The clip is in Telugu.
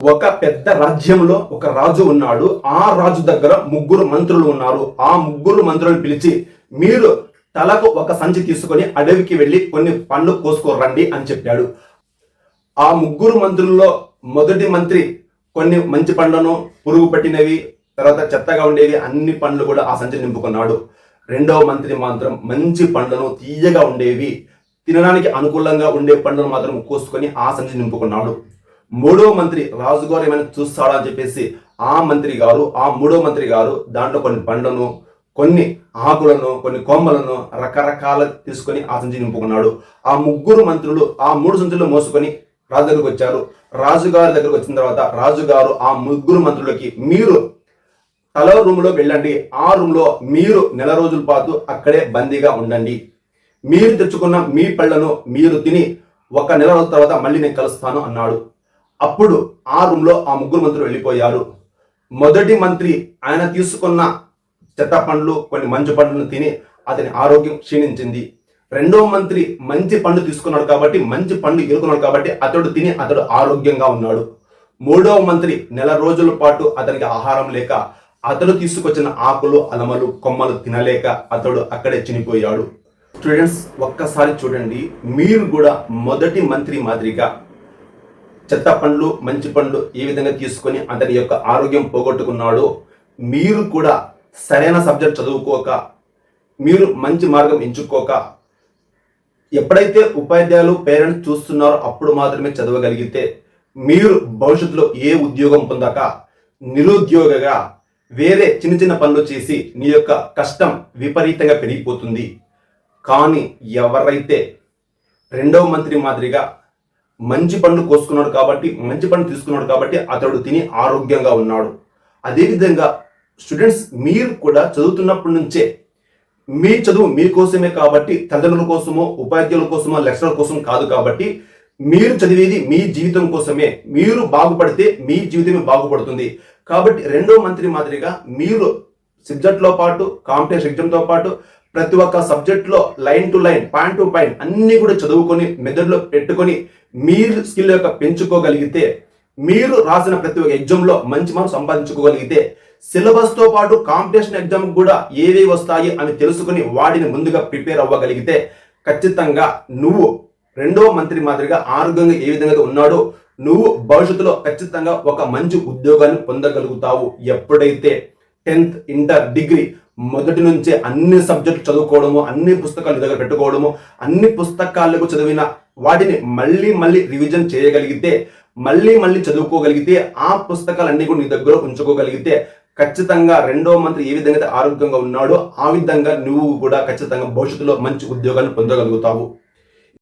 ఒక పెద్ద రాజ్యంలో ఒక రాజు ఉన్నాడు. ఆ రాజు దగ్గర ముగ్గురు మంత్రులు ఉన్నారు. ఆ ముగ్గురు మంత్రులను పిలిచి మీరు తలకు ఒక సంచి తీసుకొని అడవికి వెళ్ళి కొన్ని పండ్లు కోసుకోరండి అని చెప్పాడు. ఆ ముగ్గురు మంత్రుల్లో మొదటి మంత్రి కొన్ని మంచి పండ్లను పురుగు పట్టినవి తర్వాత చెత్తగా ఉండేవి అన్ని పండ్లు కూడా ఆ సంచి నింపుకున్నాడు. రెండవ మంత్రి మాత్రం మంచి పండ్లను తీయగా ఉండేవి తినడానికి అనుకూలంగా ఉండే పండ్లను మాత్రం కోసుకొని ఆ సంచి నింపుకున్నాడు. మూడో మంత్రి రాజుగారు ఏమైనా చూస్తాడా అని చెప్పేసి ఆ మంత్రి గారు ఆ మూడో మంత్రి గారు దాంట్లో కొన్ని పండ్లను కొన్ని ఆకులను కొన్ని కొమ్మలను రకరకాల తీసుకొని ఆ సంచి నింపుకున్నాడు. ఆ ముగ్గురు మంత్రులు ఆ మూడు సంచులు మోసుకొని రాజు దగ్గరకు వచ్చారు. రాజుగారి దగ్గరకు వచ్చిన తర్వాత రాజుగారు ఆ ముగ్గురు మంత్రులకి మీరు తల రూమ్లో వెళ్ళండి. ఆ రూమ్లో మీరు నెల రోజుల పాటు అక్కడే బందీగా ఉండండి. మీరు తెచ్చుకున్న మీ పళ్ళను మీరు తిని ఒక నెల రోజుల తర్వాత మళ్ళీ నేను కలుస్తాను అన్నాడు. అప్పుడు ఆ రూమ్లో ఆ ముగ్గురు మంత్రులు వెళ్ళిపోయారు. మొదటి మంత్రి ఆయన తీసుకున్న చెత్త పండ్లు కొన్ని మంచు పండ్లను తిని అతని ఆరోగ్యం క్షీణించింది. రెండవ మంత్రి మంచి పండు తీసుకున్నాడు కాబట్టి మంచి పండు ఎరుకున్నాడు కాబట్టి అతడు తిని అతడు ఆరోగ్యంగా ఉన్నాడు. మూడవ మంత్రి నెల రోజుల పాటు అతనికి ఆహారం లేక అతడు తీసుకొచ్చిన ఆకులు అలమలు కొమ్మలు తినలేక అతడు అక్కడే చనిపోయాడు. స్టూడెంట్స్ ఒక్కసారి చూడండి. మీరు కూడా మొదటి మంత్రి మాదిరిగా చెత్త పండ్లు మంచి పండ్లు ఏ విధంగా తీసుకొని అతని యొక్క ఆరోగ్యం పోగొట్టుకున్నాడో మీరు కూడా సరైన సబ్జెక్ట్ చదువుకోక మీరు మంచి మార్గం ఎంచుకోక ఎప్పుడైతే ఉపాధ్యాయులు పేరెంట్స్ చూస్తున్నారో అప్పుడు మాత్రమే చదవగలిగితే మీరు భవిష్యత్తులో ఏ ఉద్యోగం పొందాక నిరుద్యోగగా వేరే చిన్న చిన్న పనులు చేసి నీ యొక్క కష్టం విపరీతంగా పెరిగిపోతుంది. కానీ ఎవరైతే రెండవ మంత్రి మాదిరిగా మంచి పండు కోసుకున్నాడు కాబట్టి మంచి పండు తీసుకున్నాడు కాబట్టి అతడు తిని ఆరోగ్యంగా ఉన్నాడు. అదేవిధంగా స్టూడెంట్స్ మీరు కూడా చదువుతున్నప్పటి నుంచే మీ చదువు మీకోసమే కాబట్టి తల్లిదండ్రుల కోసమో ఉపాధ్యాయుల కోసమో లెక్చరర్ కోసం కాదు కాబట్టి మీరు చదివేది మీ జీవితం కోసమే. మీరు బాగుపడితే మీ జీవితమే బాగుపడుతుంది. కాబట్టి రెండో మంత్రి మాదిరిగా మీరు సబ్జెక్ట్లో పాటు కాంపిటేషన్ ఎగ్జామ్తో పాటు ప్రతి ఒక్క సబ్జెక్ట్లో line to line point to point అన్నీ కూడా చదువుకొని మెదడులో పెట్టుకొని మీరు స్కిల్ యొక్క పెంచుకోగలిగితే మీరు రాసిన ప్రతి ఒక్క ఎగ్జామ్లో మంచి మార్క్స్ సంపాదించుకోగలిగితే సిలబస్తో పాటు కాంపిటీషన్ ఎగ్జామ్ కూడా ఏవి వస్తాయి అని తెలుసుకుని వాటిని ముందుగా ప్రిపేర్ అవ్వగలిగితే ఖచ్చితంగా నువ్వు రెండో మంత్రి మాదిరిగా ఆరోగ్యంగా ఏ విధంగా ఉన్నాడో నువ్వు భవిష్యత్తులో ఖచ్చితంగా ఒక మంచి ఉద్యోగాన్ని పొందగలుగుతావు. ఎప్పుడైతే టెన్త్ ఇంటర్ డిగ్రీ మొదటి నుంచే అన్ని సబ్జెక్టులు చదువుకోవడము అన్ని పుస్తకాలు దగ్గర పెట్టుకోవడము అన్ని పుస్తకాలకు చదివిన వాటిని మళ్ళీ మళ్ళీ రివిజన్ చేయగలిగితే మళ్ళీ మళ్ళీ చదువుకోగలిగితే ఆ పుస్తకాలన్నీ కూడా నీ దగ్గర ఉంచుకోగలిగితే ఖచ్చితంగా రెండో మంత్రి ఏ విధంగా అయితే ఆరోగ్యంగా ఉన్నాడో ఆ విధంగా నువ్వు కూడా ఖచ్చితంగా భవిష్యత్తులో మంచి ఉద్యోగాన్ని పొందగలుగుతావు.